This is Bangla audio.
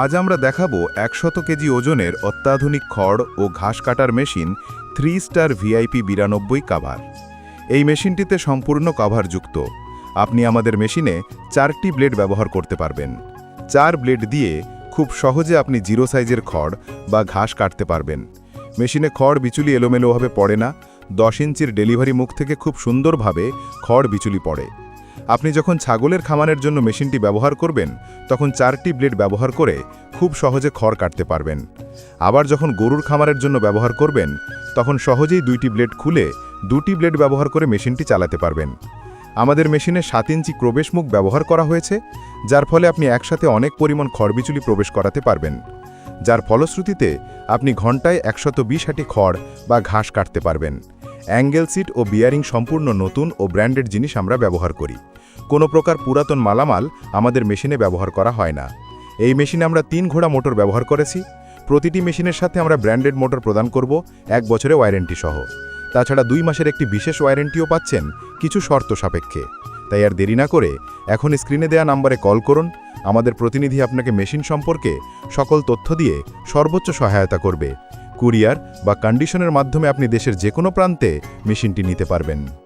আজ আমরা দেখাবো একশত কেজি ওজনের অত্যাধুনিক খড় ও ঘাস কাটার মেশিন থ্রি স্টার ভিআইপি বিরানব্বই কাভার। এই মেশিনটিতে সম্পূর্ণ কাভারযুক্ত। আপনি আমাদের মেশিনে চারটি ব্লেড ব্যবহার করতে পারবেন। চার ব্লেড দিয়ে খুব সহজে আপনি জিরো সাইজের খড় বা ঘাস কাটতে পারবেন। মেশিনে খড় বিচুলি এলোমেলোভাবে পড়ে না। দশ ইঞ্চির ডেলিভারি মুখ থেকে খুব সুন্দরভাবে খড় বিচুলি পড়ে। আপনি যখন ছাগলের খামারের জন্য মেশিনটি ব্যবহার করবেন, তখন চারটি ব্লেড ব্যবহার করে খুব সহজে খড় কাটতে পারবেন। আবার যখন গরুর খামারের জন্য ব্যবহার করবেন, তখন সহজেই দুইটি ব্লেড খুলে দুটি ব্লেড ব্যবহার করে মেশিনটি চালাতে পারবেন। আমাদের মেশিনে সাত ইঞ্চি প্রবেশমুখ ব্যবহার করা হয়েছে, যার ফলে আপনি একসাথে অনেক পরিমাণ খড়বিচুলি প্রবেশ করাতে পারবেন। যার ফলশ্রুতিতে আপনি ঘন্টায় একশত বিশ হাঁটি খড় বা ঘাস কাটতে পারবেন। অ্যাঙ্গেল সিট ও বিয়ারিং সম্পূর্ণ নতুন ও ব্র্যান্ডেড জিনিস আমরা ব্যবহার করি। কোনো প্রকার পুরাতন মালামাল আমাদের মেশিনে ব্যবহার করা হয় না। এই মেশিনে আমরা তিন ঘোড়া মোটর ব্যবহার করেছি। প্রতিটি মেশিনের সাথে আমরা ব্র্যান্ডেড মোটর প্রদান করব, এক বছরে ওয়ারেন্টি সহ। তাছাড়া দুই মাসের একটি বিশেষ ওয়ারেন্টিও পাচ্ছেন কিছু শর্ত সাপেক্ষে। তাই আর দেরি না করে এখন স্ক্রিনে দেয়া নাম্বারে কল করুন। আমাদের প্রতিনিধি আপনাকে মেশিন সম্পর্কে সকল তথ্য দিয়ে সর্বোচ্চ সহায়তা করবে। কুরিয়ার বা কন্ডিশনের মাধ্যমে আপনি দেশের যে কোনো প্রান্তে মেশিনটি নিতে পারবেন।